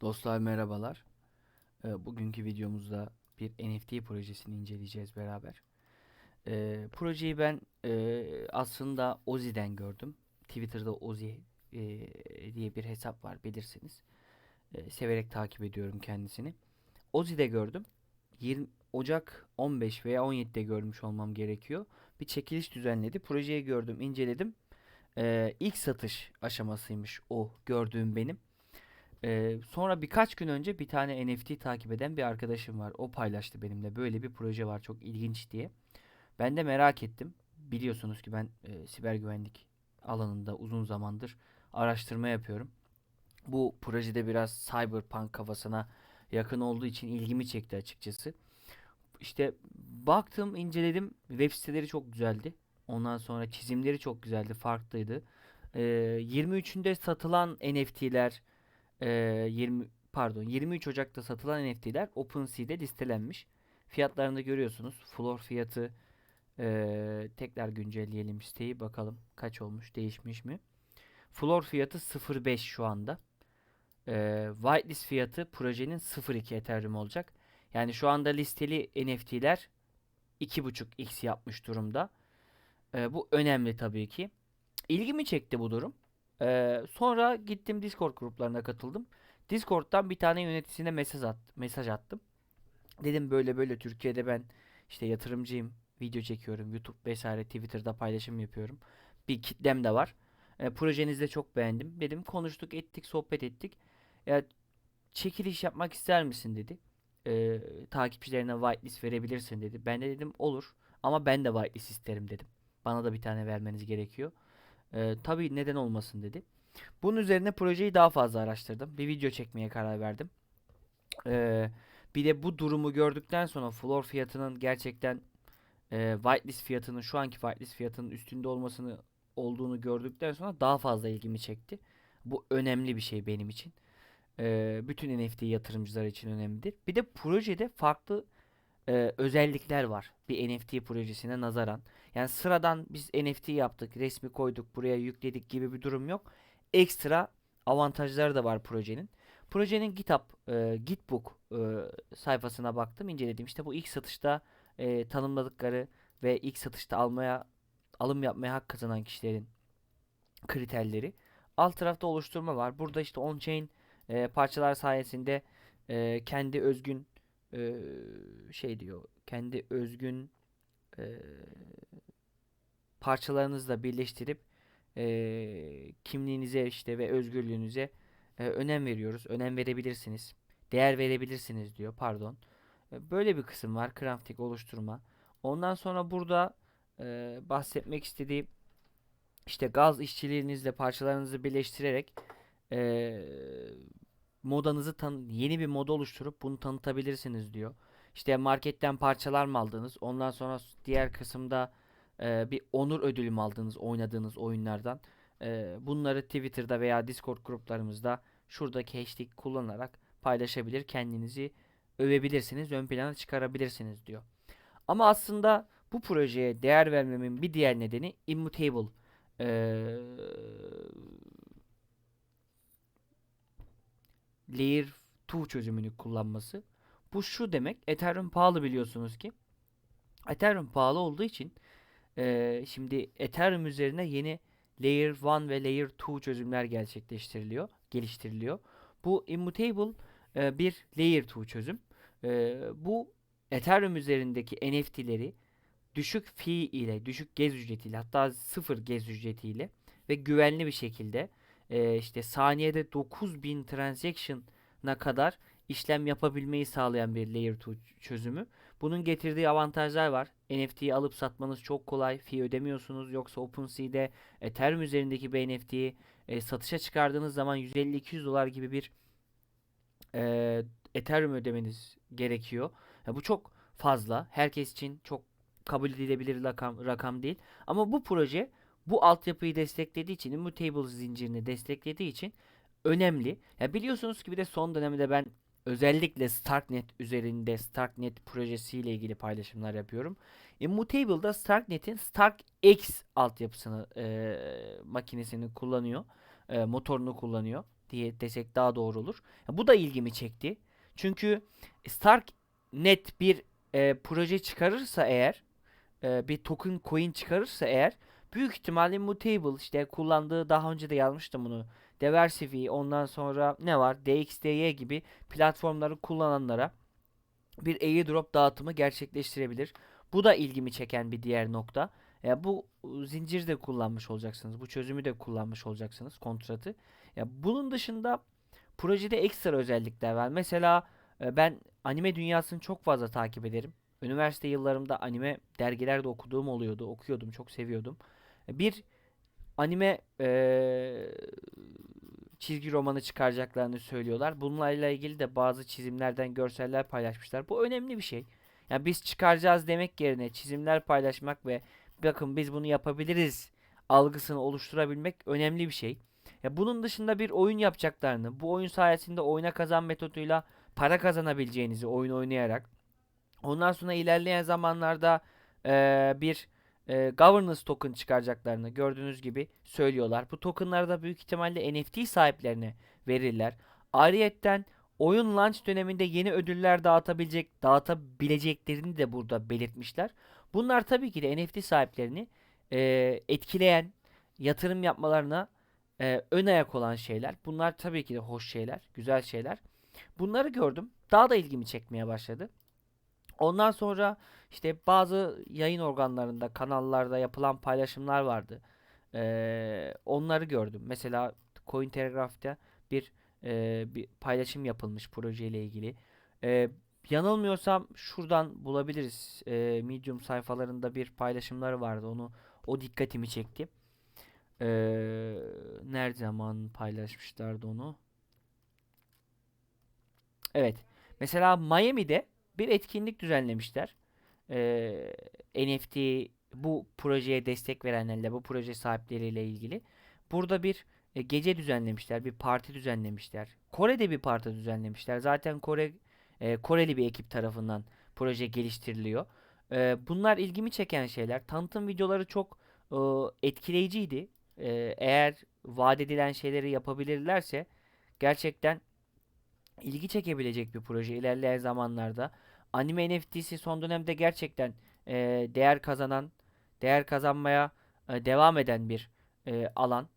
Dostlar merhabalar. Ee, Bugünkü videomuzda bir NFT projesini inceleyeceğiz beraber. Ee, projeyi ben e, aslında Ozi'den gördüm. Twitter'da Ozi e, diye bir hesap var bilirsiniz. E, severek takip ediyorum kendisini. Ozi'de gördüm. 20 Ocak 15 veya 17'de görmüş olmam gerekiyor. Bir çekiliş düzenledi. Projeyi gördüm, inceledim. Ee, ilk satış aşamasıymış o gördüğüm benim. Ee, sonra birkaç gün önce bir tane NFT takip eden bir arkadaşım var. O paylaştı benimle. Böyle bir proje var çok ilginç diye. Ben de merak ettim. Biliyorsunuz ki ben e, siber güvenlik alanında uzun zamandır araştırma yapıyorum. Bu projede biraz cyberpunk kafasına yakın olduğu için ilgimi çekti açıkçası. İşte baktım, inceledim. Web siteleri çok güzeldi. Ondan sonra çizimleri çok güzeldi, farklıydı. Ee, 23'ünde satılan NFT'ler ee, 20 pardon 23 Ocak'ta satılan NFT'ler OpenSea'de listelenmiş. Fiyatlarını görüyorsunuz. Floor fiyatı ee, tekrar güncelleyelim siteyi bakalım kaç olmuş değişmiş mi? Floor fiyatı 0.5 şu anda. Ee, whitelist fiyatı projenin 0.2 Ethereum olacak. Yani şu anda listeli NFT'ler 2.5x yapmış durumda. Ee, bu önemli tabii ki. İlgimi çekti bu durum. Ee, sonra gittim Discord gruplarına katıldım. Discord'dan bir tane yöneticisine mesaj at, mesaj attım. Dedim böyle böyle Türkiye'de ben işte yatırımcıyım, video çekiyorum, YouTube vesaire Twitter'da paylaşım yapıyorum. Bir kitlem de var. Ee, projenizi de çok beğendim. Dedim konuştuk, ettik, sohbet ettik. Ya çekiliş yapmak ister misin dedi. Ee, takipçilerine whitelist verebilirsin dedi. Ben de dedim olur ama ben de whitelist isterim dedim. Bana da bir tane vermeniz gerekiyor. Ee, tabii neden olmasın dedi. Bunun üzerine projeyi daha fazla araştırdım. Bir video çekmeye karar verdim. Ee, bir de bu durumu gördükten sonra floor fiyatının gerçekten e, whitelist fiyatının şu anki whitelist fiyatının üstünde olmasını olduğunu gördükten sonra daha fazla ilgimi çekti. Bu önemli bir şey benim için. Ee, bütün NFT yatırımcılar için önemlidir. Bir de projede farklı e, özellikler var. Bir NFT projesine nazaran. Yani sıradan biz NFT yaptık, resmi koyduk, buraya yükledik gibi bir durum yok. Ekstra avantajları da var projenin. Projenin GitHub, e, Gitbook e, sayfasına baktım, inceledim. İşte bu ilk satışta e, tanımladıkları ve ilk satışta almaya alım yapmaya hak kazanan kişilerin kriterleri. Alt tarafta oluşturma var. Burada işte on-chain e, parçalar sayesinde e, kendi özgün şey diyor, kendi özgün e, parçalarınızla birleştirip e, kimliğinize işte ve özgürlüğünüze e, önem veriyoruz. Önem verebilirsiniz. Değer verebilirsiniz diyor. Pardon. Böyle bir kısım var. Crafting oluşturma. Ondan sonra burada bahsetmek istediğim işte gaz işçiliğinizle parçalarınızı birleştirerek modanızı tan yeni bir moda oluşturup bunu tanıtabilirsiniz diyor. İşte marketten parçalar mı aldınız? Ondan sonra diğer kısımda e, bir onur ödülü mü aldınız oynadığınız oyunlardan? E, bunları Twitter'da veya Discord gruplarımızda şuradaki hashtag kullanarak paylaşabilir, kendinizi övebilirsiniz, ön plana çıkarabilirsiniz diyor. Ama aslında bu projeye değer vermemin bir diğer nedeni Immutable eee Layer 2 çözümünü kullanması. Bu şu demek. Ethereum pahalı biliyorsunuz ki. Ethereum pahalı olduğu için eee, şimdi Ethereum üzerine yeni Layer 1 ve Layer 2 çözümler gerçekleştiriliyor, geliştiriliyor. Bu Immutable eee, bir Layer 2 çözüm. Eee, bu Ethereum üzerindeki NFT'leri düşük fee ile, düşük gez ücretiyle hatta sıfır gez ücretiyle ve güvenli bir şekilde eee, işte saniyede 9000 transaction'a kadar işlem yapabilmeyi sağlayan bir Layer 2 çözümü. Bunun getirdiği avantajlar var. NFT'yi alıp satmanız çok kolay. Fee ödemiyorsunuz. Yoksa OpenSea'de Ethereum üzerindeki bir NFT'yi e, satışa çıkardığınız zaman 150-200 dolar gibi bir e, Ethereum ödemeniz gerekiyor. Ya bu çok fazla. Herkes için çok kabul edilebilir rakam, rakam değil. Ama bu proje bu altyapıyı desteklediği için, Immutable zincirini desteklediği için önemli. Ya biliyorsunuz ki bir de son dönemde ben özellikle Starknet üzerinde Starknet projesiyle ilgili paylaşımlar yapıyorum. Immutable'da Starknet'in StarkX altyapısını e, makinesini kullanıyor. e, motorunu kullanıyor. diye desek daha doğru olur. Bu da ilgimi çekti. Çünkü Stark net bir e, proje çıkarırsa eğer e, bir token coin çıkarırsa eğer büyük ihtimalle Mutable işte kullandığı daha önce de yazmıştım bunu. Diversify ondan sonra ne var? DXDY gibi platformları kullananlara bir airdrop dağıtımı gerçekleştirebilir. Bu da ilgimi çeken bir diğer nokta. Ya bu zinciri de kullanmış olacaksınız. Bu çözümü de kullanmış olacaksınız kontratı. Ya bunun dışında projede ekstra özellikler var. Mesela e, ben anime dünyasını çok fazla takip ederim. Üniversite yıllarımda anime dergilerde okuduğum oluyordu. Okuyordum, çok seviyordum. E, Bir anime e, çizgi romanı çıkaracaklarını söylüyorlar. Bunlarla ilgili de bazı çizimlerden görseller paylaşmışlar. Bu önemli bir şey. Yani biz çıkaracağız demek yerine çizimler paylaşmak ve bakın biz bunu yapabiliriz algısını oluşturabilmek önemli bir şey. Ya bunun dışında bir oyun yapacaklarını, bu oyun sayesinde oyuna kazan metoduyla para kazanabileceğinizi oyun oynayarak, ondan sonra ilerleyen zamanlarda eee, bir eee, governance token çıkaracaklarını gördüğünüz gibi söylüyorlar. Bu tokenları da büyük ihtimalle NFT sahiplerine verirler. Ayrıyetten oyun launch döneminde yeni ödüller dağıtabilecek, dağıtabileceklerini de burada belirtmişler. Bunlar tabii ki de NFT sahiplerini eee, etkileyen, yatırım yapmalarına eee, ön ayak olan şeyler. Bunlar tabii ki de hoş şeyler, güzel şeyler. Bunları gördüm. Daha da ilgimi çekmeye başladı. Ondan sonra işte bazı yayın organlarında, kanallarda yapılan paylaşımlar vardı. Eee, onları gördüm. Mesela Cointelegraph'ta bir eee, bir paylaşım yapılmış projeyle ilgili. Eee, yanılmıyorsam şuradan bulabiliriz. Eee, Medium sayfalarında bir paylaşımları vardı. Onu o dikkatimi çekti. Eee nerede zaman paylaşmışlardı onu? Evet. Mesela Miami'de bir etkinlik düzenlemişler. Ee, NFT bu projeye destek verenlerle, bu proje sahipleriyle ilgili. Burada bir e, gece düzenlemişler, bir parti düzenlemişler. Kore'de bir parti düzenlemişler. Zaten Kore e, Koreli bir ekip tarafından proje geliştiriliyor. E, bunlar ilgimi çeken şeyler. Tanıtım videoları çok e, etkileyiciydi. E, eğer vaat edilen şeyleri yapabilirlerse gerçekten ilgi çekebilecek bir proje ilerleyen zamanlarda. Anime NFT'si son dönemde gerçekten e, değer kazanan, değer kazanmaya e, devam eden bir e, alan.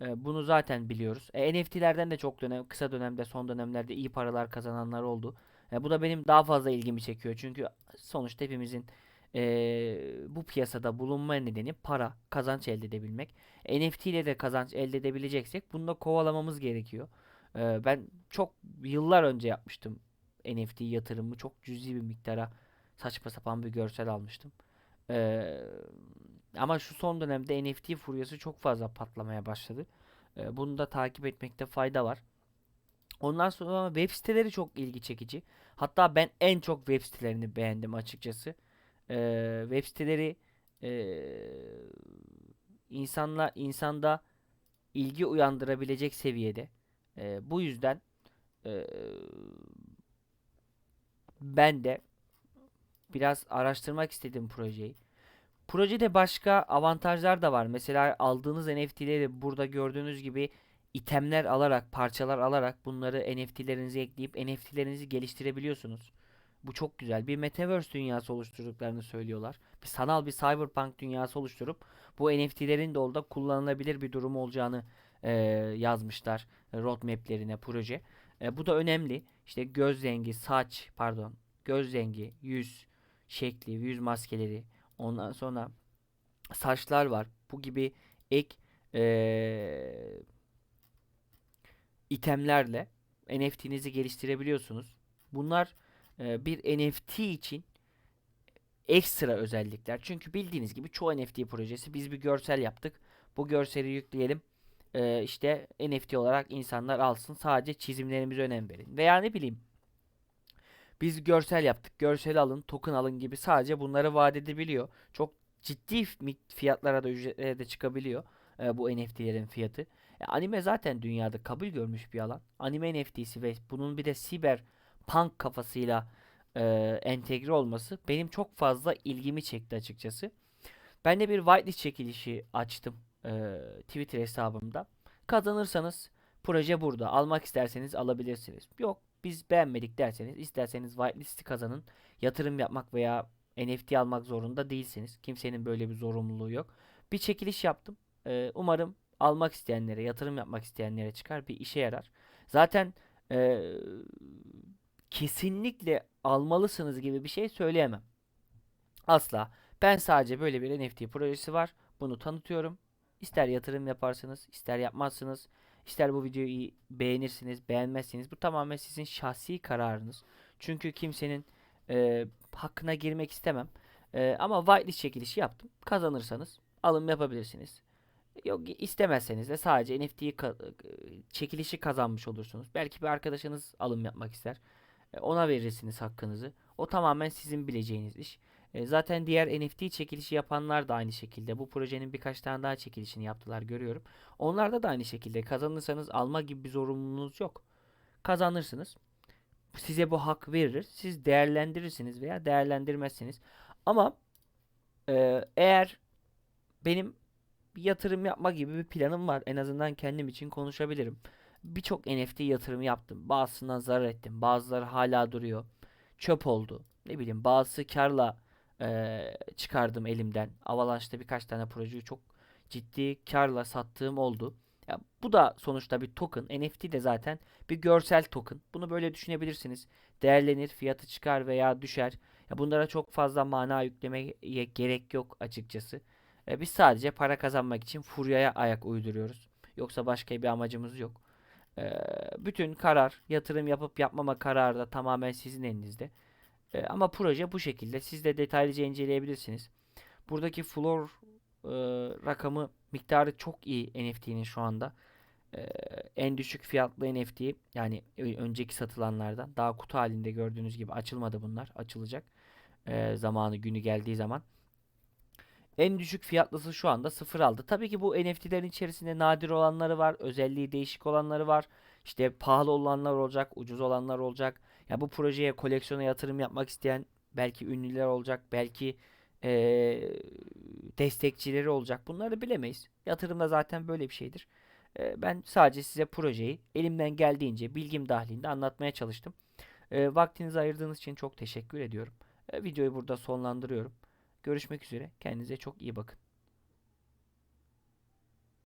E, bunu zaten biliyoruz. E, NFT'lerden de çok dönem, kısa dönemde, son dönemlerde iyi paralar kazananlar oldu. E, bu da benim daha fazla ilgimi çekiyor. Çünkü sonuçta hepimizin e, bu piyasada bulunma nedeni para, kazanç elde edebilmek. NFT ile de kazanç elde edebileceksek bunu da kovalamamız gerekiyor. Ee, ben çok yıllar önce yapmıştım NFT yatırımı. Çok cüzi bir miktara saçma sapan bir görsel almıştım. Ee, ama şu son dönemde NFT furyası çok fazla patlamaya başladı. Ee, bunu da takip etmekte fayda var. Ondan sonra web siteleri çok ilgi çekici. Hatta ben en çok web sitelerini beğendim açıkçası. Ee, web siteleri ee, insanla insanda ilgi uyandırabilecek seviyede. Ee, bu yüzden ee, ben de biraz araştırmak istedim projeyi. Projede başka avantajlar da var. Mesela aldığınız NFT'leri burada gördüğünüz gibi itemler alarak, parçalar alarak bunları NFT'lerinize ekleyip NFT'lerinizi geliştirebiliyorsunuz. Bu çok güzel. Bir metaverse dünyası oluşturduklarını söylüyorlar. Bir sanal bir cyberpunk dünyası oluşturup bu NFT'lerin de orada kullanılabilir bir durum olacağını e, yazmışlar roadmap'lerine proje. E, bu da önemli. İşte göz rengi, saç, pardon, göz rengi, yüz şekli, yüz maskeleri, ondan sonra saçlar var. Bu gibi ek e, itemlerle NFT'nizi geliştirebiliyorsunuz. Bunlar e, bir NFT için ekstra özellikler. Çünkü bildiğiniz gibi çoğu NFT projesi biz bir görsel yaptık. Bu görseli yükleyelim e, işte NFT olarak insanlar alsın. Sadece çizimlerimize önem verin. Veya ne bileyim biz görsel yaptık. Görsel alın, token alın gibi sadece bunları vaat edebiliyor. Çok ciddi fiyatlara da ücretlere de çıkabiliyor e, bu NFT'lerin fiyatı. E, anime zaten dünyada kabul görmüş bir alan. Anime NFT'si ve bunun bir de siber punk kafasıyla e, entegre olması benim çok fazla ilgimi çekti açıkçası. Ben de bir whitelist çekilişi açtım e, Twitter hesabımda. Kazanırsanız Proje burada. Almak isterseniz alabilirsiniz. Yok biz beğenmedik derseniz isterseniz whitelist'i kazanın. Yatırım yapmak veya NFT almak zorunda değilsiniz. Kimsenin böyle bir zorunluluğu yok. Bir çekiliş yaptım. Ee, umarım almak isteyenlere, yatırım yapmak isteyenlere çıkar. Bir işe yarar. Zaten ee, kesinlikle almalısınız gibi bir şey söyleyemem. Asla. Ben sadece böyle bir NFT projesi var. Bunu tanıtıyorum. İster yatırım yaparsınız, ister yapmazsınız. İster bu videoyu beğenirsiniz, beğenmezsiniz. Bu tamamen sizin şahsi kararınız. Çünkü kimsenin e, hakkına girmek istemem. E, ama whitelist çekilişi yaptım. Kazanırsanız alım yapabilirsiniz. Yok istemezseniz de sadece NFT'yi ka- e, çekilişi kazanmış olursunuz. Belki bir arkadaşınız alım yapmak ister. E, ona verirsiniz hakkınızı. O tamamen sizin bileceğiniz iş. E, zaten diğer NFT çekilişi yapanlar da aynı şekilde. Bu projenin birkaç tane daha çekilişini yaptılar görüyorum. Onlarda da aynı şekilde kazanırsanız alma gibi bir zorunluluğunuz yok. Kazanırsınız. Size bu hak verir. Siz değerlendirirsiniz veya değerlendirmezsiniz. Ama e, eğer benim yatırım yapma gibi bir planım var. En azından kendim için konuşabilirim. Birçok NFT yatırımı yaptım. Bazısından zarar ettim. Bazıları hala duruyor. Çöp oldu. Ne bileyim bazısı karla eee, çıkardım elimden. Avalanche'da birkaç tane projeyi çok ciddi karla sattığım oldu. Ya bu da sonuçta bir token. NFT de zaten bir görsel token. Bunu böyle düşünebilirsiniz. Değerlenir, fiyatı çıkar veya düşer. Ya bunlara çok fazla mana yüklemeye gerek yok açıkçası. E, biz sadece para kazanmak için furyaya ayak uyduruyoruz. Yoksa başka bir amacımız yok. E, bütün karar, yatırım yapıp yapmama kararı da tamamen sizin elinizde. E, ama proje bu şekilde. Siz de detaylıca inceleyebilirsiniz. Buradaki floor e, rakamı miktarı çok iyi NFT'nin şu anda. E, en düşük fiyatlı NFT yani önceki satılanlardan daha kutu halinde gördüğünüz gibi açılmadı bunlar. Açılacak. E, zamanı günü geldiği zaman. En düşük fiyatlısı şu anda sıfır aldı. Tabii ki bu NFT'lerin içerisinde nadir olanları var, özelliği değişik olanları var. İşte pahalı olanlar olacak, ucuz olanlar olacak. Ya bu projeye, koleksiyona yatırım yapmak isteyen belki ünlüler olacak, belki eee, destekçileri olacak. Bunları bilemeyiz. Yatırım da zaten böyle bir şeydir. Eee, ben sadece size projeyi elimden geldiğince bilgim dahilinde anlatmaya çalıştım. Eee, vaktinizi ayırdığınız için çok teşekkür ediyorum. Eee, videoyu burada sonlandırıyorum. Görüşmek üzere. Kendinize çok iyi bakın.